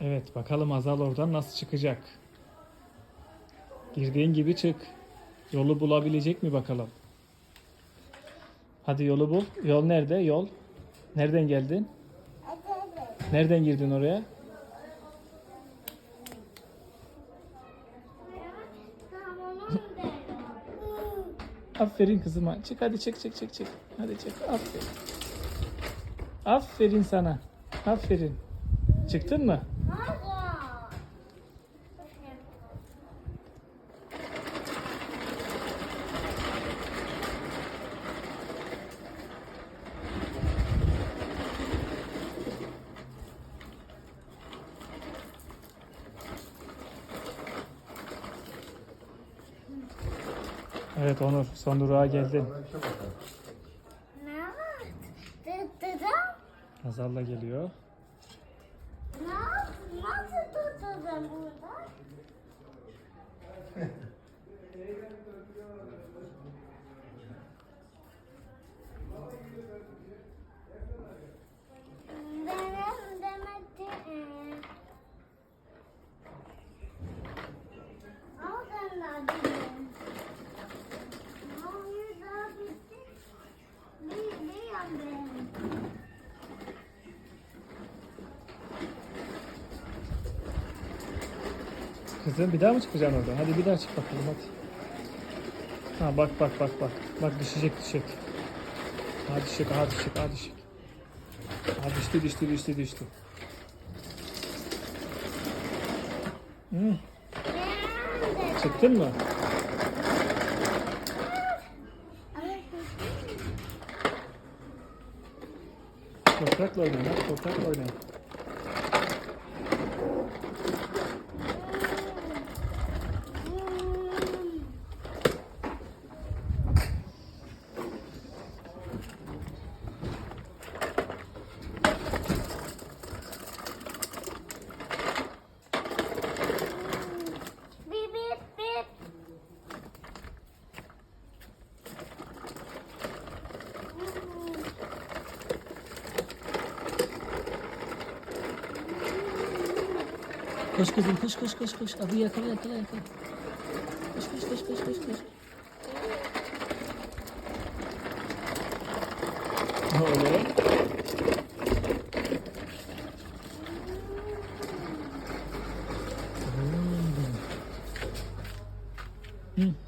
Evet bakalım Azal oradan nasıl çıkacak. Girdiğin gibi çık. Yolu bulabilecek mi bakalım. Hadi yolu bul. Yol nerede? Yol. Nereden geldin? Nereden girdin oraya? Aferin kızıma. Çık hadi çık çık çık çık. Hadi çık. Aferin. Aferin sana. Aferin. Çıktın mı? Evet Onur son durağa geldin. Ne var? Tuttum. Azal'la geliyor. Ne Nasıl ben burada Kızım bir daha mı çıkacaksın oradan? Hadi bir daha çık bakalım hadi. Ha bak bak bak bak. Bak düşecek düşecek. Ha düşecek ha düşecek ha düşecek. Ha düştü düştü düştü düştü. Hı, de. çıktın mı? Toprakla oynayın toprakla oynayın. Koş kızım koş koş koş koş. Hadi yakala yakala yakala. Koş koş koş koş koş koş. Ne oluyor? Hmm.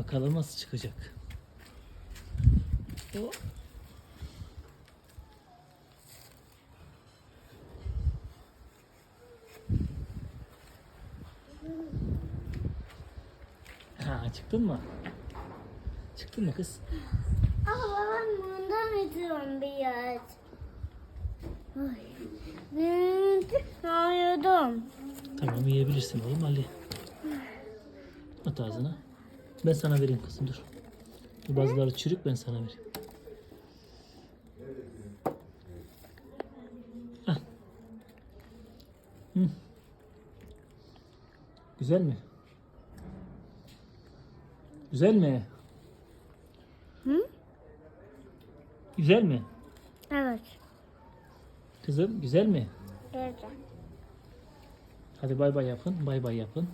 Bakalım nasıl çıkacak. O. Ha çıktın mı? Çıktın mı kız? Ama babam bundan istiyorum biraz. Ay. Ben sayıyordum. Tamam yiyebilirsin oğlum Ali. At ağzına. Ben sana vereyim kızım dur. Bazıları çürük ben sana vereyim. Hı. Güzel mi? Güzel mi? Hı? Güzel mi? Evet. Kızım güzel mi? Güzel. Hadi bay bay yapın. Bay bay yapın.